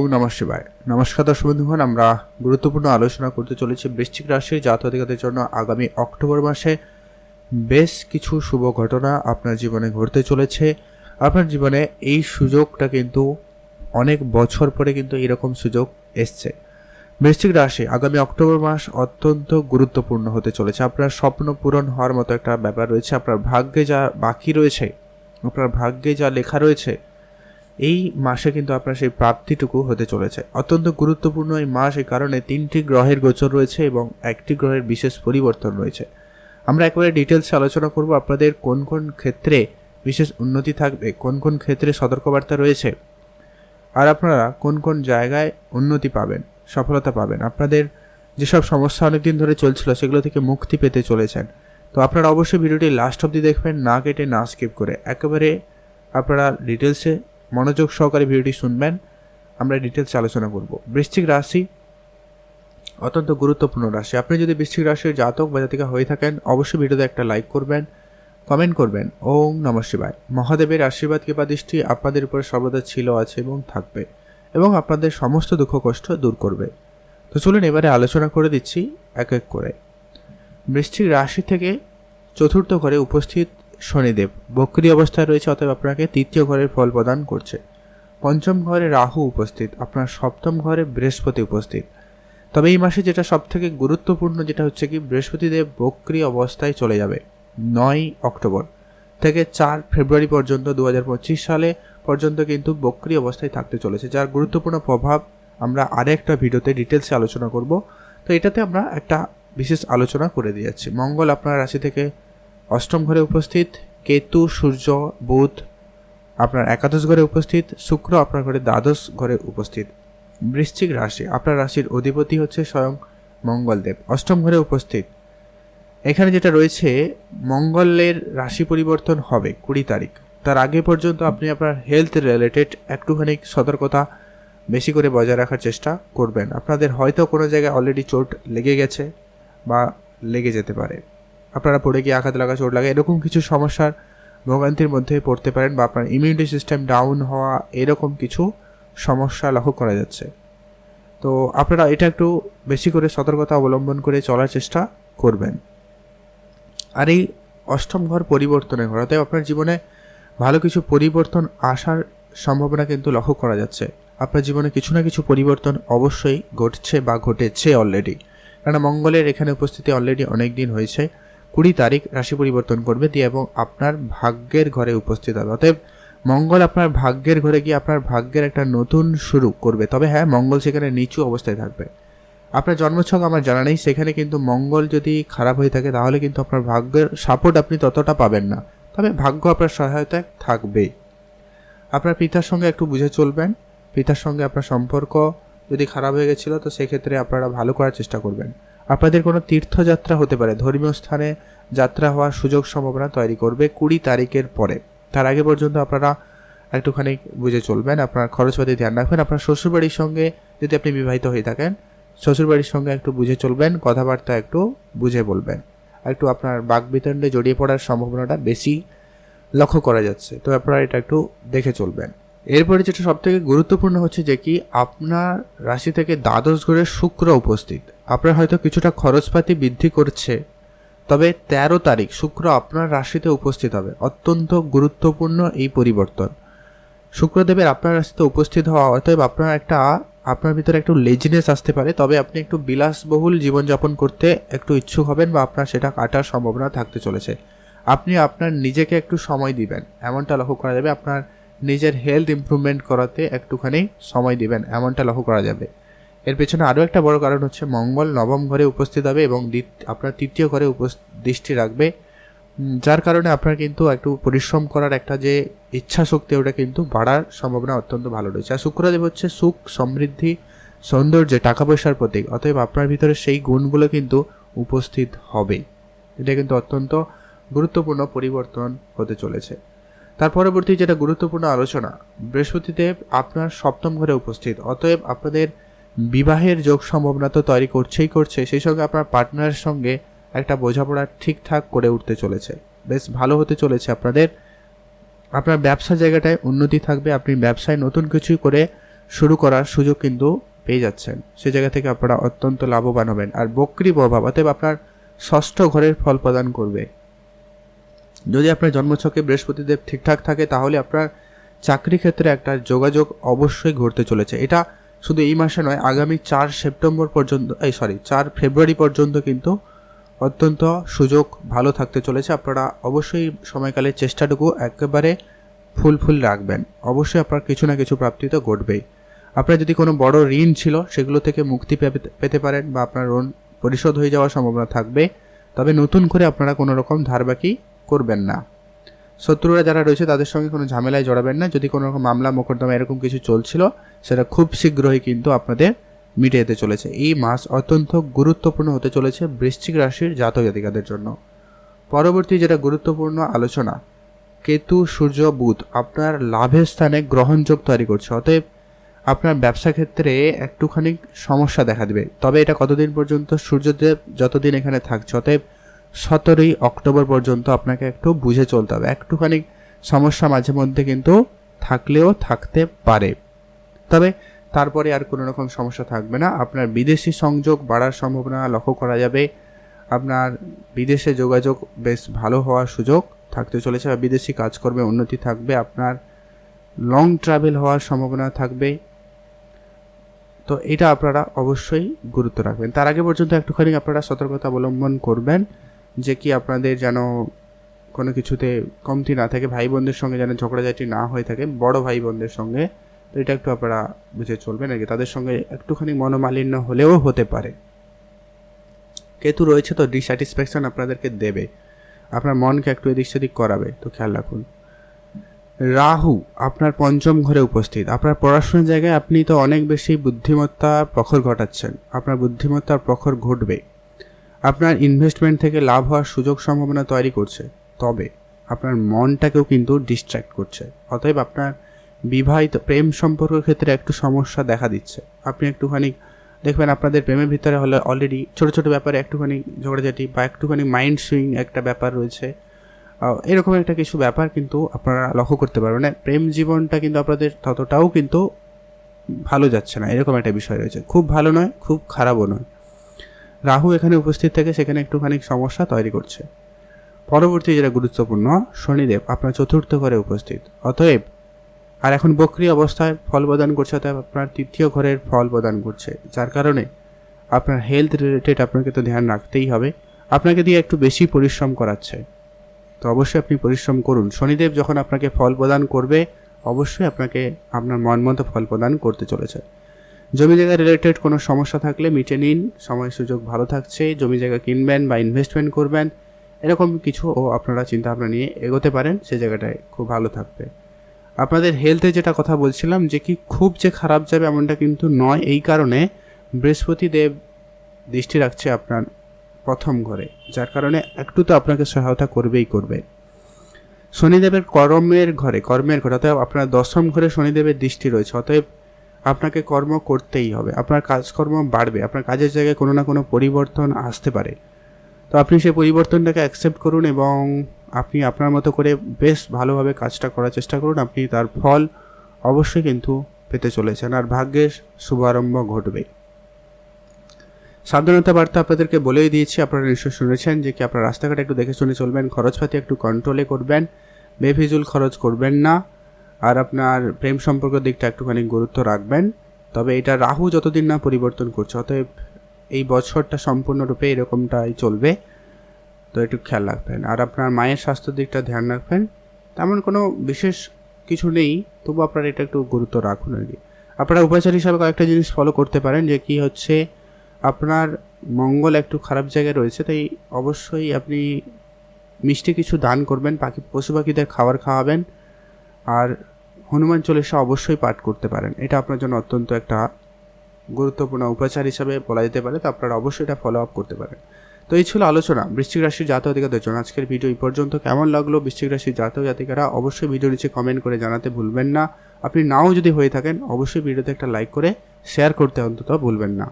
ওম নমঃ শিবায়। নমস্কার দর্শক বন্ধুগণ, আমরা গুরুত্বপূর্ণ আলোচনা করতে চলেছি বৃশ্চিক রাশির জাতকাদের জন্য। আগামী অক্টোবর মাসে বেশ কিছু শুভ ঘটনা আপনার জীবনে ঘটতে চলেছে। আপনার জীবনে এই সুযোগটা কিন্তু অনেক বছর পরে কিন্তু এরকম সুযোগ এসছে। বৃশ্চিক রাশি আগামী অক্টোবর মাস অত্যন্ত গুরুত্বপূর্ণ হতে চলেছে। আপনার স্বপ্ন পূরণ হওয়ার মতো একটা ব্যাপার রয়েছে। আপনার ভাগ্যে যা বাকি রয়েছে, আপনার ভাগ্যে যা লেখা রয়েছে এই মাসে কিন্তু আপনার সেই প্রাপ্তিটুকু হতে চলেছে। অত্যন্ত গুরুত্বপূর্ণ এই মাস এই কারণে তিনটি গ্রহের গোচর রয়েছে এবং একটি গ্রহের বিশেষ পরিবর্তন রয়েছে। আমরা একেবারে ডিটেলসে আলোচনা করব আপনাদের কোন কোন ক্ষেত্রে বিশেষ উন্নতি থাকবে, কোন কোন ক্ষেত্রে সতর্কবার্তা রয়েছে, আর আপনারা কোন কোন জায়গায় উন্নতি পাবেন, সফলতা পাবেন। আপনাদের যেসব সমস্যা অনেকদিন ধরে চলছিল সেগুলো থেকে মুক্তি পেতে চলেছেন। তো আপনারা অবশ্যই ভিডিওটি লাস্ট অবধি দেখবেন, না কেটে না স্কিপ করে। একেবারে আপনারা ডিটেলসে মনোযোগ সহকারে ভিডিওটি শুনবেন। আমরা ডিটেলসে আলোচনা করব। বৃশ্চিক রাশি অত্যন্ত গুরুত্বপূর্ণ রাশি। আপনি যদি বৃশ্চিক রাশির জাতক বা জাতিকা হয়ে থাকেন, অবশ্যই ভিডিওতে একটা লাইক করবেন কমেন্ট করবেন। ওম নম শিবায়। মহাদেবের আশীর্বাদ, কৃপা, দৃষ্টি আপনাদের উপরে সর্বদা ছিল, আছে এবং থাকবে এবং আপনাদের সমস্ত দুঃখ, কষ্ট দূর করবে। তো চলুন এবারে আলোচনা করে দিচ্ছি এক এক করে। বৃশ্চিক রাশি থেকে চতুর্থ ঘরে উপস্থিত শনিদেব। বক্রি অবস্থায় রয়েছে, অতএব আপনাকে তৃতীয় ঘরের ফল প্রদান করছে। পঞ্চম ঘরে রাহু উপস্থিত, আপনার সপ্তম ঘরে বৃহস্পতি উপস্থিত। তবে এই মাসে যেটা সব থেকে গুরুত্বপূর্ণ, যেটা হচ্ছে কি, বৃহস্পতিদেব বক্রি অবস্থায় চলে যাবে নয় অক্টোবর থেকে চার ফেব্রুয়ারি পর্যন্ত দু হাজার পঁচিশ সালে পর্যন্ত কিন্তু বক্রি অবস্থায় থাকতে চলেছে। যার গুরুত্বপূর্ণ প্রভাব আমরা আরেকটা ভিডিওতে ডিটেলসে আলোচনা করব। তো এটাতে আমরা একটা বিশেষ আলোচনা করে দিয়েছি মঙ্গল আপনার রাশি থেকে অষ্টম ঘরে উপস্থিত, কেতু, সূর্য, বুধ আপনার একাদশ ঘরে উপস্থিত, শুক্র আপনার ঘরে দ্বাদশ ঘরে উপস্থিত। বৃশ্চিক রাশি, আপনার রাশির অধিপতি হচ্ছে স্বয়ং মঙ্গলদেব, অষ্টম ঘরে উপস্থিত। এখানে যেটা রয়েছে, মঙ্গলের রাশি পরিবর্তন হবে কুড়ি তারিখ। তার আগে পর্যন্ত আপনি আপনার হেলথ রিলেটেড একটুখানি সতর্কতা বেশি করে বজায় রাখার চেষ্টা করবেন। আপনাদের হয়তো কোনো জায়গায় অলরেডি চোট লেগে গেছে বা লেগে যেতে পারে। আপনারা পড়ে গিয়ে আঘাত লাগা, চোট লাগা, এরকম কিছু সমস্যার ভোগান্তির মধ্যে পড়তে পারেন বা আপনার ইমিউনিটি সিস্টেম ডাউন হওয়া এরকম কিছু সমস্যা লক্ষ্য করা যাচ্ছে। তো আপনারা এটা একটু বেশি করে সতর্কতা অবলম্বন করে চলার চেষ্টা করবেন। আর এই অষ্টম ঘর পরিবর্তনের ঘর, অতএব আপনার জীবনে ভালো কিছু পরিবর্তন আসার সম্ভাবনা কিন্তু লক্ষ্য করা যাচ্ছে। আপনার জীবনে কিছু না কিছু পরিবর্তন অবশ্যই ঘটছে বা ঘটেছে অলরেডি কারণ মঙ্গলের এখানে উপস্থিতি অলরেডি অনেক দিন হয়েছে। কুড়ি তারিখ রাশি পরিবর্তন করবে দিয়ে এবং আপনার ভাগ্যের ঘরে উপস্থিত হবে। অতএব মঙ্গল আপনার ভাগ্যের ঘরে গিয়ে আপনার ভাগ্যের একটা নতুন শুরু করবে। তবে হ্যাঁ মঙ্গল সেখানে নিচু অবস্থায় থাকবে। আপনার জন্মছক আমার জানা নেই, সেখানে কিন্তু মঙ্গল যদি খারাপ হয়ে থাকে তাহলে কিন্তু আপনার ভাগ্যের সাপোর্ট আপনি ততটা পাবেন না। তবে ভাগ্য আপনার সহায়তায় থাকবে। আপনার পিতার সঙ্গে একটু বুঝে চলবেন। পিতার সঙ্গে আপনার সম্পর্ক যদি খারাপ হয়ে গেছিল তো সেক্ষেত্রে আপনারা ভালো করার চেষ্টা করবেন। আপনাদের কোনো তীর্থযাত্রা হতে পারে। ধর্মীয় স্থানে যাত্রা হওয়ার সুযোগ সম্ভাবনা তৈরি করবে কুড়ি তারিখের পরে। তার আগে পর্যন্ত আপনারা একটুখানি বুঝে চলবেন, আপনার খরচপাতি ধ্যান রাখবেন, আপনার শ্বশুরবাড়ির সঙ্গে যদি আপনি বিবাহিত হয়ে থাকেন, শ্বশুরবাড়ির সঙ্গে একটু বুঝে চলবেন, কথাবার্তা একটু বুঝে বলবেন। একটু আপনার বাকবিতণ্ডে জড়িয়ে পড়ার সম্ভাবনাটা বেশি লক্ষ্য করা যাচ্ছে। তো আপনারা এটা একটু দেখে চলবেন। এরপরে যেটা সবথেকে গুরুত্বপূর্ণ হচ্ছে যে কি, আপনার রাশি থেকে দ্বাদশ ঘরে শুক্র উপস্থিত। আপনার হয়তো কিছুটা খরচপাতি বৃদ্ধি করছে, তবে তেরো তারিখ শুক্র আপনার রাশিতে উপস্থিত হবে। অত্যন্ত গুরুত্বপূর্ণ এই পরিবর্তন। শুক্রদেবের আপনার রাশিতে উপস্থিত হওয়া, অতএব আপনার একটা, আপনার ভিতরে একটু লেজিনেস আসতে পারে, তবে আপনি একটু বিলাসবহুল জীবনযাপন করতে একটু ইচ্ছুক হবেন বা আপনার সেটা কাটার সম্ভাবনা থাকতে চলেছে। আপনি আপনার নিজেকে একটু সময় দিবেন, এমনটা লক্ষ্য করা যাবে। আপনার নিজের হেলথ ইমপ্রুভমেন্ট করাতে একটুখানি সময় দিবেন, এমনটা লক্ষ্য করা যাবে। এর পেছনে আরও একটা বড় কারণ হচ্ছে মঙ্গল নবম ঘরে উপস্থিত হবে এবং আপনার তৃতীয় ঘরে দৃষ্টি রাখবে। যার কারণে আপনার কিন্তু একটু পরিশ্রম করার একটা যে ইচ্ছা শক্তি ওটা কিন্তু বাড়ার সম্ভাবনা অত্যন্ত ভালো রয়েছে। আর শুক্রদেব হচ্ছে সুখ, সমৃদ্ধি, সৌন্দর্য টাকা পয়সার প্রতীক, অতএব আপনার ভিতরে সেই গুণগুলো কিন্তু উপস্থিত হবে। এটা কিন্তু অত্যন্ত গুরুত্বপূর্ণ পরিবর্তন হতে চলেছে। তার পরবর্তী যেটা গুরুত্বপূর্ণ আলোচনা, বৃহস্পতিদেব আপনার সপ্তম ঘরে উপস্থিত। অতএব আপনাদের বিবাহের যোগ সম্ভাবনা তো তৈরি করছেই করছে, সেই সঙ্গে আপনার পার্টনারের সঙ্গে একটা বোঝাপড়া ঠিকঠাক করে উঠতে চলেছে। বেশ ভালো হতে চলেছে আপনাদের। আপনার ব্যবসা জায়গাটায় উন্নতি থাকবে, আপনি ব্যবসায় নতুন কিছু করে শুরু করার সুযোগ কিন্তু পেয়ে যাচ্ছেন। সে জায়গা থেকে আপনারা অত্যন্ত লাভবান হবেন। আর বক্রি প্রভাব অতএব আপনার ষষ্ঠ ঘরের ফল প্রদান করবে। যদি আপনার জন্মছকে বৃহস্পতিদেব ঠিকঠাক থাকে, তাহলে আপনার চাকরি ক্ষেত্রে একটা যোগাযোগ অবশ্যই ঘটতে চলেছে। এটা শুধু এই মাসে নয়, আগামী চার সেপ্টেম্বর পর্যন্ত, এই সরি চার ফেব্রুয়ারি পর্যন্ত কিন্তু অত্যন্ত সুযোগ ভালো থাকতে চলেছে। আপনারা অবশ্যই সময়কালের চেষ্টাটুকু একেবারে ফুল ফুল রাখবেন। অবশ্যই আপনার কিছু না কিছু প্রাপ্তি তো ঘটবেই। আপনার যদি কোনো বড় ঋণ ছিল, সেগুলো থেকে মুক্তি পেতে- পারেন বা আপনার ঋণ পরিশোধ হয়ে যাওয়ার সম্ভাবনা থাকবে। তবে নতুন করে আপনারা কোনো রকম ধারবাকি করবেন না। শত্রুরা যারা রয়েছে তাদের সঙ্গে কোনো ঝামেলায় জড়াবেন না। যদি কোনো রকম মামলা, মোকদ্দমা এরকম কিছু চলছিল, সেটা খুব শীঘ্রই কিন্তু আপনাদের মিটে যেতে চলেছে। এই মাস অত্যন্ত গুরুত্বপূর্ণ হতে চলেছে বৃশ্চিক রাশির জাতক জাতিকাদের জন্য। পরবর্তী যেটা গুরুত্বপূর্ণ আলোচনা, কেতু, সূর্য, বুধ আপনার লাভের স্থানে গ্রহণযোগ তৈরি করছে। অতএব আপনার ব্যবসা ক্ষেত্রে একটুখানি সমস্যা দেখা দেবে। তবে এটা কতদিন পর্যন্ত সূর্যদেব যতদিন এখানে থাকছে, অতএব সতেরোই অক্টোবর পর্যন্ত আপনাকে একটু বুঝে চলতে হবে। একটুখানি সমস্যা মাঝে মধ্যে কিন্তু থাকলেও থাকতে পারে। তবে তারপরে আর কোনো রকম সমস্যা থাকবে না। আপনার বিদেশি সংযোগ বাড়ার সম্ভাবনা লক্ষ্য করা যাবে। আপনার বিদেশে যোগাযোগ বেশ ভালো হওয়ার সুযোগ থাকতে চলেছে বা বিদেশি কাজকর্মে উন্নতি থাকবে। আপনার লং ট্রাভেল হওয়ার সম্ভাবনা থাকবে। তো এটা আপনারা অবশ্যই গুরুত্ব রাখবেন। তার আগে পর্যন্ত একটুখানি আপনারা সতর্কতা অবলম্বন করবেন। যে কি আপনাদের যেন কোনো কিছুতে কমতি না থাকে ভাই বোনদের সঙ্গে যেন ঝগড়াঝাটি না হয়ে থাকে, বড় ভাই বোনদের সঙ্গে, তো এটা একটু আপনারা বুঝে চলবেন আর কি। তাদের সঙ্গে একটুখানি মনোমালিন্য হলেও হতে পারে। কেতু রয়েছে তো ডিস্যাটিসফ্যাকশন আপনাদেরকে দেবে। আপনার মনকে একটু এদিক সেদিক করাবে, তো খেয়াল রাখুন। রাহু, আপনার পঞ্চম ঘরে উপস্থিত। আপনার পড়াশোনার জায়গায় আপনি তো অনেক বেশি বুদ্ধিমত্তা প্রখর ঘটাচ্ছেন। আপনার বুদ্ধিমত্তার প্রখর ঘটবে। আপনার ইনভেস্টমেন্ট থেকে লাভ হওয়ার সুযোগ সম্ভাবনা তৈরি করছে। তবে আপনার মনটাকেও কিন্তু ডিস্ট্র্যাক্ট করছে। অতএব আপনার বিবাহিত প্রেম সম্পর্কের ক্ষেত্রে একটু সমস্যা দেখা দিচ্ছে। আপনি একটুখানি দেখবেন আপনাদের প্রেমের ভিতরে হলে অলরেডি ছোটো ছোটো ব্যাপারে একটুখানি ঝগড়াঝাটি বা একটুখানি মাইন্ড সুইং একটা ব্যাপার রয়েছে। এরকম একটা কিছু ব্যাপার কিন্তু আপনারা লক্ষ্য করতে পারবেন। না প্রেম জীবনটা কিন্তু আপনাদের ততটাও কিন্তু ভালো যাচ্ছে না। এরকম একটা বিষয় রয়েছে। খুব ভালো নয়, খুব খারাপও নয়। রাহু এখানে উপস্থিত থেকে সেখানে একটুখানি সমস্যা তৈরি করছে। পরবর্তী যেটা গুরুত্বপূর্ণ, শনিদেব আপনার চতুর্থ ঘরে উপস্থিত। অতএব, আর এখন বক্রি অবস্থায় ফল প্রদান করছে, অতএব আপনার তৃতীয় ঘরের ফল প্রদান করছে, যার কারণে আপনার হেলথ রিলেটেড আপনাকে তো ধ্যান রাখতেই হবে। আপনাকে দিয়ে একটু বেশি পরিশ্রম করাচ্ছে। তো অবশ্যই আপনি পরিশ্রম করুন। শনিদেব যখন আপনাকে ফল প্রদান করবে, অবশ্যই আপনাকে আপনার মন মতো ফল প্রদান করতে চলেছে। জমি জায়গা রিলেটেড কোনো সমস্যা থাকলে মিটে নিন। সময় সুযোগ ভালো থাকছে, জমি জায়গা কিনবেন বা ইনভেস্টমেন্ট করবেন, এরকম কিছু ও আপনারা চিন্তা ভাবনা নিয়ে এগোতে পারেন, সে জায়গাটায় খুব ভালো থাকবে। আপনাদের হেলথে যেটা কথা বলছিলাম যে কি খুব যে খারাপ যাবে এমনটা কিন্তু নয়, এই কারণে বৃহস্পতি দেব দৃষ্টি রাখছে আপনার প্রথম ঘরে, যার কারণে একটু তো আপনাকে সহায়তা করবেই করবে। শনিদেবের কর্মের ঘরে কর্মের ঘরে, অতএব আপনার দশম ঘরে শনিদেবের দৃষ্টি রয়েছে, অতএব আপনাকে কর্ম করতেই হবে। আপনার কাজকর্ম বাড়বে। আপনার কাজের জায়গায় কোনো না কোনো পরিবর্তন আসতে পারে। তো আপনি সেই পরিবর্তনটাকে অ্যাকসেপ্ট করুন এবং আপনি আপনার মতো করে বেশ ভালোভাবে কাজটা করার চেষ্টা করুন। আপনি তার ফল অবশ্যই কিন্তু পেতে চলেছেন আর ভাগ্যের শুভারম্ভ ঘটবে। সাবধানতা বার্তা আপনাদেরকে বলেই দিয়েছি, আপনারা নিশ্চয় শুনেছেন যে কি আপনার রাস্তাঘাটে একটু দেখে শুনে চলবেন, খরচপাতি একটু কন্ট্রোলে করবেন, বেফিজুল খরচ করবেন না। আর আপনার প্রেম সম্পর্কের দিকটা একটুখানি গুরুত্ব রাখবেন। তবে এটা রাহু যতদিন না পরিবর্তন করছে, অতএব এই বছরটা সম্পূর্ণরূপে এরকমটাই চলবে। তো একটু খেয়াল রাখবেন। আর আপনার মায়ের স্বাস্থ্যের দিকটা ধ্যান রাখবেন। তেমন কোনো বিশেষ কিছু নেই, তবু আপনার এটা একটু গুরুত্ব রাখুন আর কি। আপনারা উপাচার হিসাবে কয়েকটা জিনিস ফলো করতে পারেন, যে কি হচ্ছে, আপনার মঙ্গল একটু খারাপ জায়গায় রয়েছে, তাই অবশ্যই আপনি মিষ্টি কিছু দান করবেন। পাখি, পশু পাখিদের খাবার খাওয়াবেন। আর হনুমান চল্লিশা অবশ্যই পাঠ করতে পারেন। এটা আপনার জন্য অত্যন্ত একটা গুরুত্বপূর্ণ উপাচার হিসাবে বলা যেতে পারে, তো আপনারা অবশ্যই এটা ফলো আপ করতে পারেন। তো এই ছিল আলোচনা, বৃশ্চিক রাশির জাতক জাতিকাদের জন্য। আজকের ভিডিও এই পর্যন্ত। কেমন লাগল বৃশ্চিক রাশির জাতক জাতিকারা? অবশ্যই ভিডিও নিচে কমেন্ট করে জানাতে ভুলবেন না। আপনি নাও যদি হয়ে থাকেন, অবশ্যই ভিডিওতে একটা লাইক করে শেয়ার করতে অন্তত ভুলবেন না।